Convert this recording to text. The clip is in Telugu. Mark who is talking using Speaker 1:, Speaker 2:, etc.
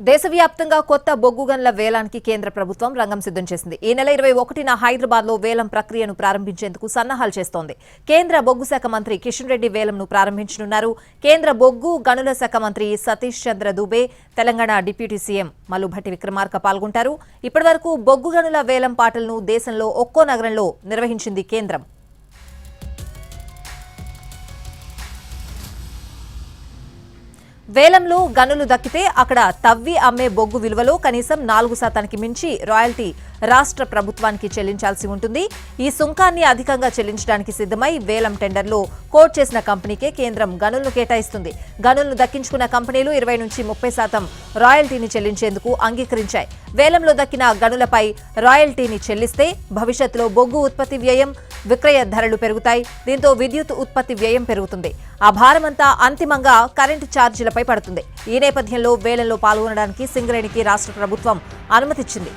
Speaker 1: దేశవ్యాప్తంగా కొత్త బొగ్గు గన్ల వేలానికి కేంద్ర ప్రభుత్వం రంగం సిద్ధం చేసింది. ఈ నెల ఇరవై ఒకటిన హైదరాబాద్లో వేలం ప్రక్రియను ప్రారంభించేందుకు సన్నాహాలు చేస్తోంది. కేంద్ర బొగ్గు శాఖ మంత్రి కిషన్ రెడ్డి వేలంను ప్రారంభించనున్నారు. కేంద్ర బొగ్గు గనుల శాఖ మంత్రి సతీష్ చంద్ర దుబే తెలంగాణ డిప్యూటీ సీఎం మల్లుభట్టి విక్రమార్క పాల్గొంటారు. ఇప్పటివరకు బొగ్గు గనుల వేలం పాటలను దేశంలో ఒక్కో నగరంలో నిర్వహించింది కేంద్రం. వేలంలో గనులు దక్కితే అక్కడ తవ్వి అమ్మే బొగ్గు విలువలో కనీసం నాలుగు శాతానికి మించి రాయల్టీ రాష్ట్ర ప్రభుత్వానికి చెల్లించాల్సి ఉంటుంది. ఈ సుంకాన్ని అధికంగా చెల్లించడానికి సిద్ధమై వేలం టెండర్లో కోట్ చేసిన కంపెనీకే కేంద్రం గనులను కేటాయిస్తుంది. గనులను దక్కించుకున్న కంపెనీలు ఇరవై నుంచి ముప్పై శాతం రాయల్టీని చెల్లించేందుకు అంగీకరించాయి. వేలంలో దక్కిన గనులపై రాయల్టీని చెల్లిస్తే భవిష్యత్తులో బొగ్గు ఉత్పత్తి వ్యయం విక్రయ ధరలు పెరుగుతాయి. దీంతో విద్యుత్ ఉత్పత్తి వ్యయం పెరుగుతుంది. ఆ భారమంతా అంతిమంగా కరెంటు ఛార్జీలపై పడుతుంది. ఈ నేపథ్యంలో వేలంలో పాల్గొనడానికి సింగరేణికి రాష్ట్ర ప్రభుత్వం అనుమతిచ్చింది.